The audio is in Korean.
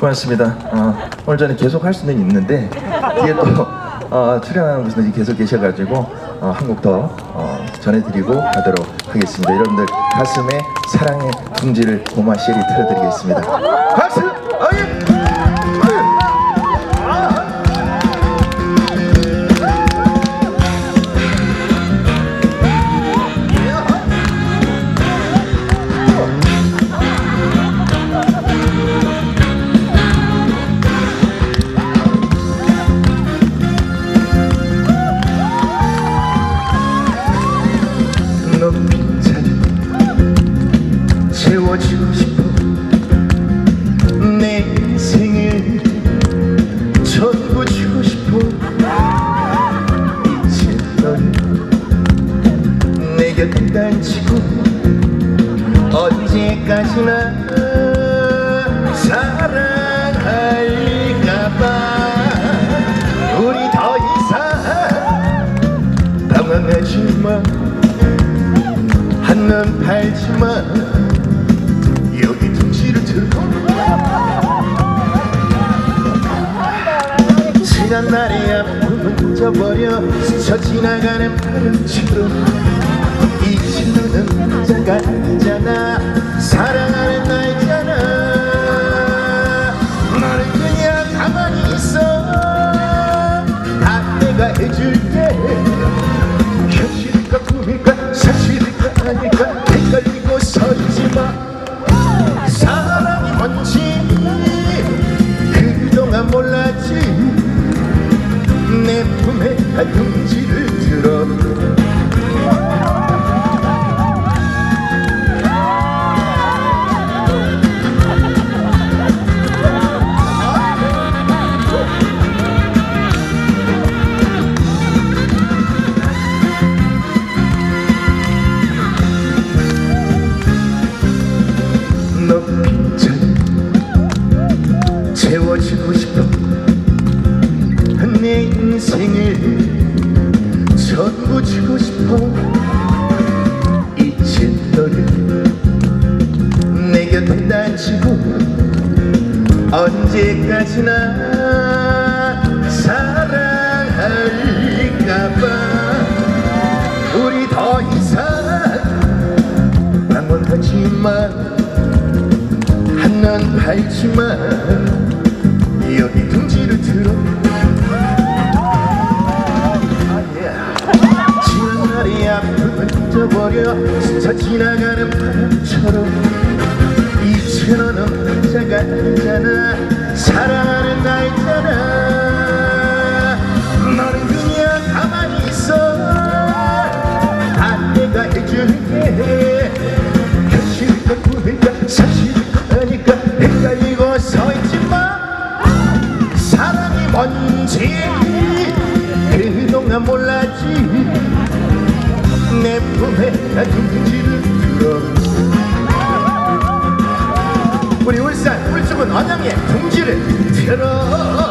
고맙습니다. 어, 오늘 저는 계속 할 수는 있는데 뒤에 또 어, 출연하는 분들이 계속 계셔가지고 어, 한곡 더 어, 전해드리고 가도록 하겠습니다. 여러분들 가슴에 사랑의 둥지를 고마 쉐리 틀어드리겠습니다. 박수! 채워주고 싶어. 내 인생을 전부 주고 싶어. 이제 너를 내 곁에 단치고 언제까지나 사랑할까봐. 우리 더 이상 당황하지마. 한눈 팔지마 지난 날의 아픔은 잊어버려 스쳐 지나가는 바람처럼. 이제는 혼자가 생을 전부 주고 싶어. 이제 너를 내 곁에 단치고 언제까지나 사랑할까봐. 우리 더 이상 방문하지만 한눈 팔지마 스쳐 지나가는 바람처럼 너는 혼자가 아니잖아. 사랑하는 나 있잖아. 너는 그냥 가만히 있어. 다 내가 해줄게. 꿈일까 사실일까 아닐까 헷갈리고 서있지마 사랑이 뭔지 그동안 몰랐지 내 품에 나 둥지를 들어. 우리 울산 울주군 언양의 둥지를 들어